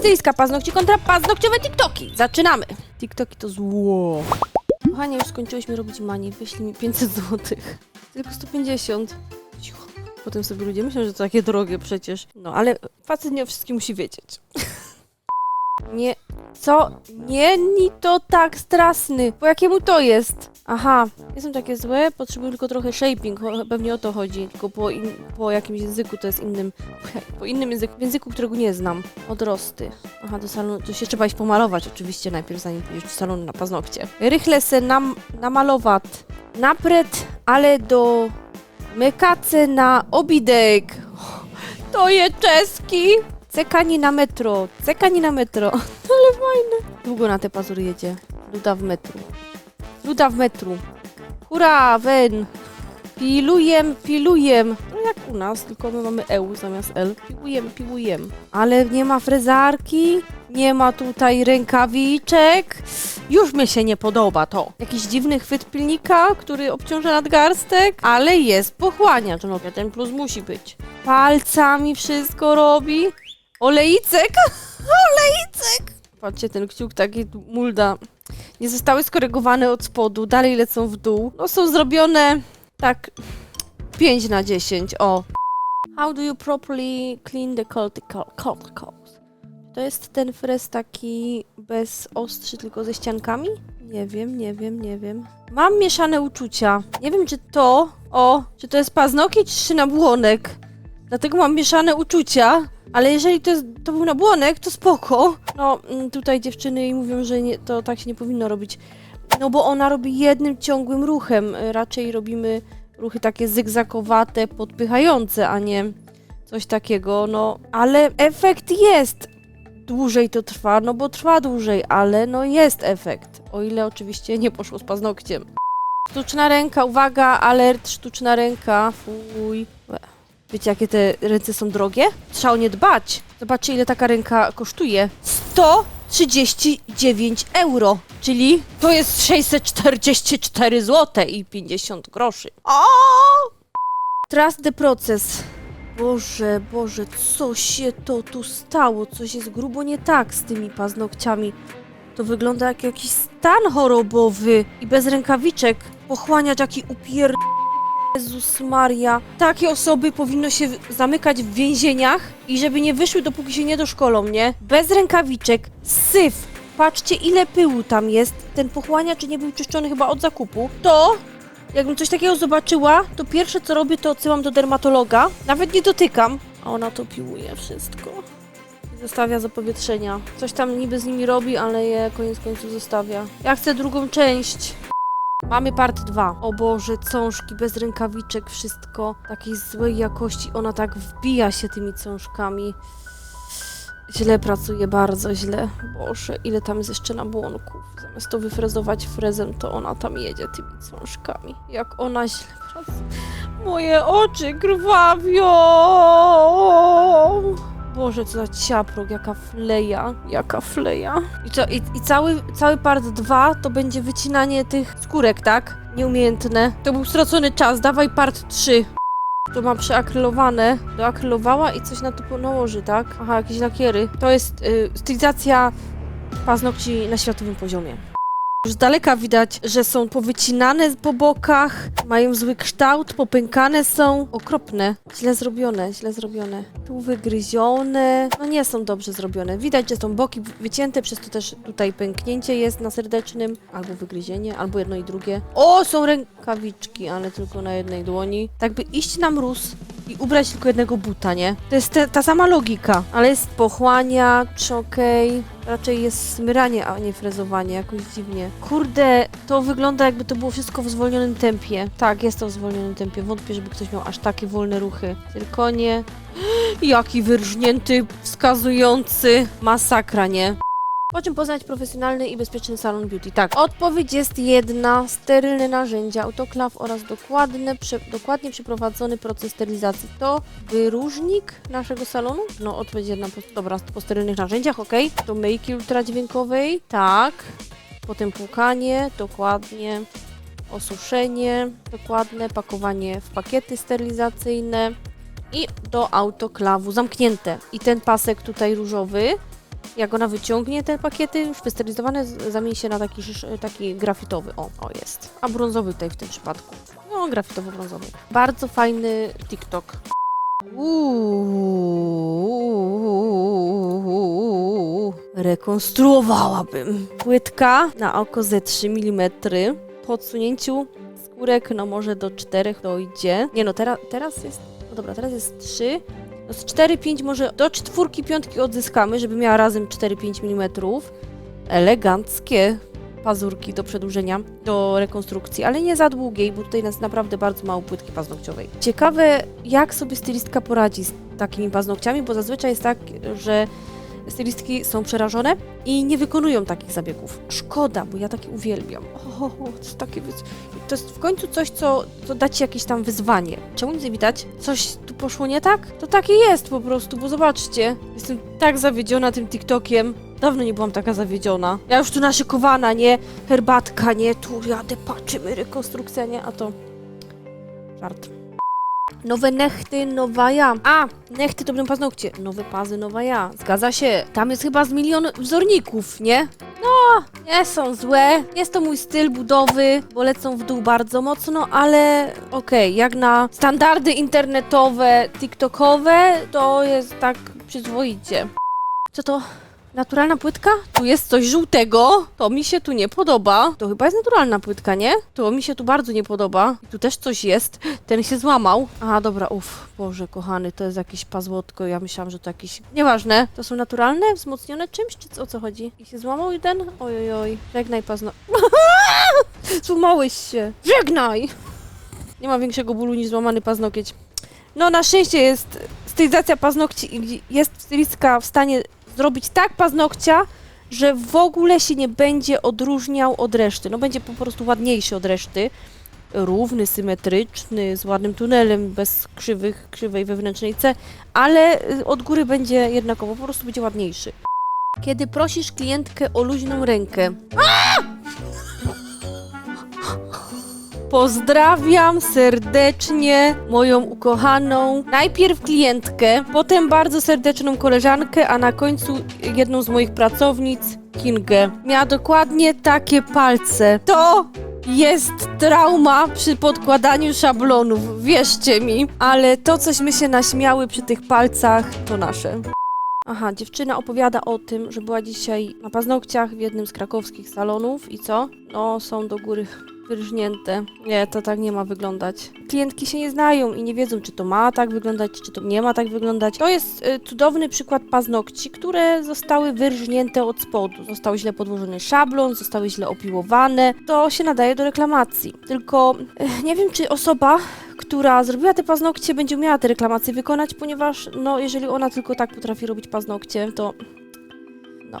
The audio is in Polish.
brytyjska paznokcie kontra paznokciowe TikToki. Zaczynamy. TikToki to zło. Kochanie, już skończyłyśmy robić mani. Wyślij mi 500 zł. Tylko 150. Cicho. Potem sobie ludzie myślą, że to takie drogie przecież. No, ale facet nie o wszystkim musi wiedzieć. Nie, co? Nie, ni to tak strasny. Po jakiemu to jest? Aha, są takie złe, potrzebuję tylko trochę shaping, pewnie o to chodzi. Tylko po, in, po jakimś języku to jest innym, po innym języku, języku, którego nie znam. Odrosty. Aha, do salonu, to się trzeba iść pomalować oczywiście najpierw, zanim pójdziesz do salonu na paznokcie. Rychle se nam, namalować. Napred, ale do mykace na obidek. To je czeski. Cekani na metro, cekani na metro. Ale fajne. Długo na te pazury jedzie. Luda w metru. Luda w metru. Hurra, wen. Pilujem, pilujem. No jak u nas, tylko my mamy EU zamiast L. Piłujem, piłujem. Ale nie ma frezarki, nie ma tutaj rękawiczek. Już mi się nie podoba to. Jakiś dziwny chwyt pilnika, który obciąża nadgarstek, ale jest pochłaniacz. No ten plus musi być. Palcami wszystko robi. Olejicek? Olejicek! Patrzcie, ten kciuk taki mulda. Nie zostały skorygowane od spodu, dalej lecą w dół. No są zrobione tak 5 na 10, o. How do you properly clean the cortical- corticals? To jest ten frez taki bez ostrzy, tylko ze ściankami? Nie wiem, nie wiem, nie wiem. Mam mieszane uczucia. Nie wiem, czy to, o, czy to jest paznokieć, czy nabłonek. Dlatego mam mieszane uczucia. Ale jeżeli to, jest, to był nabłonek, to spoko. No, mm, tutaj dziewczyny jej mówią, że nie, to tak się nie powinno robić. No bo ona robi jednym ciągłym ruchem. Raczej robimy ruchy takie zygzakowate, podpychające, a nie coś takiego. No, ale efekt jest. Dłużej to trwa, no bo trwa dłużej, ale no jest efekt. O ile oczywiście nie poszło z paznokciem. Sztuczna ręka, uwaga, alert, sztuczna ręka. Fuj. Wiecie, jakie te ręce są drogie? Trzeba o nie dbać. Zobaczcie, ile taka ręka kosztuje. 139 euro, czyli to jest 644 zł i 50 groszy. O! Trust the process. Boże, Boże, co się to tu stało? Coś jest grubo nie tak z tymi paznokciami. To wygląda jak jakiś stan chorobowy i bez rękawiczek. Pochłaniacz jaki upier... Jezus Maria. Takie osoby powinno się zamykać w więzieniach i żeby nie wyszły, dopóki się nie doszkolą, nie? Bez rękawiczek, syf. Patrzcie, ile pyłu tam jest. Ten pochłaniacz nie był czyszczony chyba od zakupu. To, jakbym coś takiego zobaczyła, to pierwsze co robię, to odsyłam do dermatologa. Nawet nie dotykam. A ona to piłuje wszystko. Zostawia zapowietrzenia. Coś tam niby z nimi robi, ale je koniec końców zostawia. Ja chcę drugą część. Mamy part 2. O Boże, cążki bez rękawiczek, wszystko takiej złej jakości. Ona tak wbija się tymi cążkami. Źle pracuje, bardzo źle. Boże, ile tam jest jeszcze nabłonków. Zamiast to wyfrezować frezem, to ona tam jedzie tymi cążkami. Jak ona źle pracuje. Moje oczy krwawią! Boże, co za ciaprok, jaka fleja, jaka fleja. I, co, i, i cały, cały part 2 to będzie wycinanie tych skórek, tak? Nieumiejętne. To był stracony czas, dawaj part 3. To ma przeakrylowane, doakrylowała i coś na to nałoży, tak? Aha, jakieś lakiery. To jest y, stylizacja paznokci na światowym poziomie. Już z daleka widać, że są powycinane po bokach, mają zły kształt, popękane są. Okropne. Źle zrobione, źle zrobione. Tu wygryzione. No nie są dobrze zrobione. Widać, że są boki wycięte, przez to też tutaj pęknięcie jest na serdecznym. Albo wygryzienie, albo jedno i drugie. O, są rękawiczki, ale tylko na jednej dłoni. Tak by iść na mróz i ubrać tylko jednego buta, nie? To jest te, ta sama logika, ale jest pochłaniacz, okej. Raczej jest smyranie, a nie frezowanie, jakoś dziwnie. Kurde, to wygląda jakby to było wszystko w zwolnionym tempie. Tak, jest to w zwolnionym tempie. Wątpię, żeby ktoś miał aż takie wolne ruchy. Tylko nie... Jaki wyrżnięty, wskazujący. Masakra, nie? Po czym poznać profesjonalny i bezpieczny salon beauty? Tak, odpowiedź jest jedna. Sterylne narzędzia, autoklaw oraz dokładne, prze, dokładnie przeprowadzony proces sterylizacji. To wyróżnik naszego salonu? No, odpowiedź jedna. Po, dobra, po sterylnych narzędziach, ok. Do myjki ultradźwiękowej, tak. Potem płukanie, dokładnie. Osuszenie, dokładne. Pakowanie w pakiety sterylizacyjne. I do autoklawu zamknięte. I ten pasek tutaj różowy Jak ona wyciągnie te pakiety już wysterylizowane, zamieni się na taki, taki grafitowy. O, o jest. A brązowy tutaj w tym przypadku. No, grafitowo-brązowy. Bardzo fajny TikTok. Uuu, rekonstruowałabym. Płytka na oko ze 3 mm. Po odsunięciu skórek, no może do 4 dojdzie. Nie no, teraz, teraz jest, no dobra, teraz jest 3. Z 4-5 może do czwórki, piątki odzyskamy, żeby miała razem 4-5 mm. Eleganckie pazurki do przedłużenia, do rekonstrukcji, ale nie za długiej, bo tutaj jest naprawdę bardzo mało płytki paznokciowej. Ciekawe, jak sobie stylistka poradzi z takimi paznokciami, bo zazwyczaj jest tak, że stylistki są przerażone i nie wykonują takich zabiegów. Szkoda, bo ja takie uwielbiam. O, to jest takie... To jest w końcu coś, co, co da ci jakieś tam wyzwanie. Czemu nie widać? Coś tu poszło nie tak? To takie jest po prostu, bo zobaczcie. Jestem tak zawiedziona tym TikTokiem. Dawno nie byłam taka zawiedziona. Ja już tu naszykowana, nie? Herbatka, nie? Tu jadę, patrzymy, rekonstrukcja, nie? A to... Żart. Nowe nechty, nowa ja. A, nechty to będą paznokcie. Nowe pazy, nowa ja. Zgadza się. Tam jest chyba z milion wzorników, nie? No, nie są złe. Jest to mój styl budowy, bo lecą w dół bardzo mocno, ale okej, jak na standardy internetowe, tiktokowe, to jest tak przyzwoicie. Co to? Naturalna płytka? Tu jest coś żółtego. To mi się tu nie podoba. To chyba jest naturalna płytka, nie? To mi się tu bardzo nie podoba. I tu też coś jest. Ten się złamał. A, dobra, uff. Boże, kochany, to jest jakieś pazłotko. Ja myślałam, że to jakieś... Nieważne. To są naturalne? Wzmocnione czymś? Czy co- o co chodzi? I się złamał jeden? Oj, oj, oj. Żegnaj pazno... Złamałeś się. Żegnaj! Nie ma większego bólu niż złamany paznokieć. No, na szczęście jest stylizacja paznokci i jest stylistka w stanie zrobić tak paznokcia, że w ogóle się nie będzie odróżniał od reszty. No będzie po prostu ładniejszy od reszty. Równy, symetryczny, z ładnym tunelem, bez krzywych, krzywej wewnętrznej C, ale y, od góry będzie jednakowo, po prostu będzie ładniejszy. Kiedy prosisz klientkę o luźną rękę. Pozdrawiam serdecznie moją ukochaną, najpierw klientkę, potem bardzo serdeczną koleżankę, a na końcu jedną z moich pracownic, Kingę. Miała dokładnie takie palce. To jest trauma przy podkładaniu szablonów, wierzcie mi. Ale to, cośmy się naśmiały przy tych palcach, to nasze. Aha, dziewczyna opowiada o tym, że była dzisiaj na paznokciach w jednym z krakowskich salonów i co? No, są do góry wyrżnięte. Nie, to tak nie ma wyglądać. Klientki się nie znają i nie wiedzą, czy to ma tak wyglądać, czy to nie ma tak wyglądać. To jest y, cudowny przykład paznokci, które zostały wyrżnięte od spodu. Został źle podłożony szablon, zostały źle opiłowane. To się nadaje do reklamacji. Tylko y, nie wiem, czy osoba, która zrobiła te paznokcie, będzie umiała te reklamacje wykonać, ponieważ, no, jeżeli ona tylko tak potrafi robić paznokcie, to. No.